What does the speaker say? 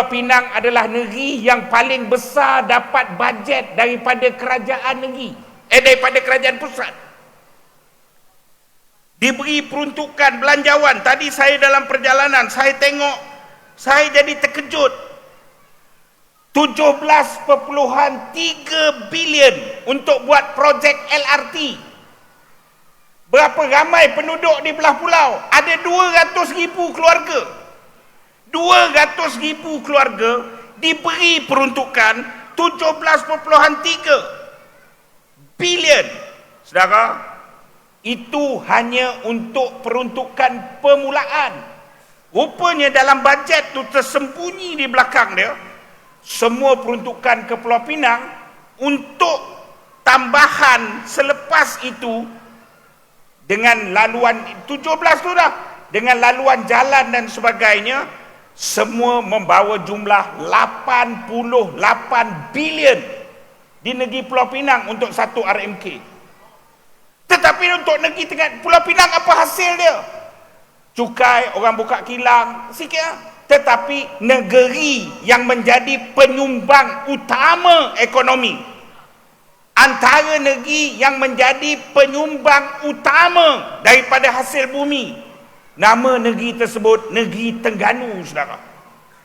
Pulau Pinang adalah negeri yang paling besar dapat bajet daripada kerajaan negeri. Eh daripada kerajaan pusat. Diberi peruntukan belanjawan. Tadi saya dalam perjalanan, saya tengok, saya jadi terkejut. 17.3 bilion untuk buat projek LRT. Berapa ramai penduduk di belah pulau? Ada 200 ribu keluarga. 200 ribu keluarga diberi peruntukan 17.3 bilion. Saudara, itu hanya untuk peruntukan permulaan. Rupanya dalam bajet tu tersembunyi di belakang dia semua peruntukan ke Pulau Pinang untuk tambahan selepas itu dengan laluan 17 tu dah dengan laluan jalan dan sebagainya semua membawa jumlah 88 bilion di negeri Pulau Pinang untuk satu RMK. Tetapi untuk negeri tengah Pulau Pinang apa hasil dia? Cukai, orang buka kilang, sikit lah. Tetapi negeri yang menjadi penyumbang utama ekonomi. Antara negeri yang menjadi penyumbang utama daripada hasil bumi Nama negeri tersebut negeri Tengganu saudara.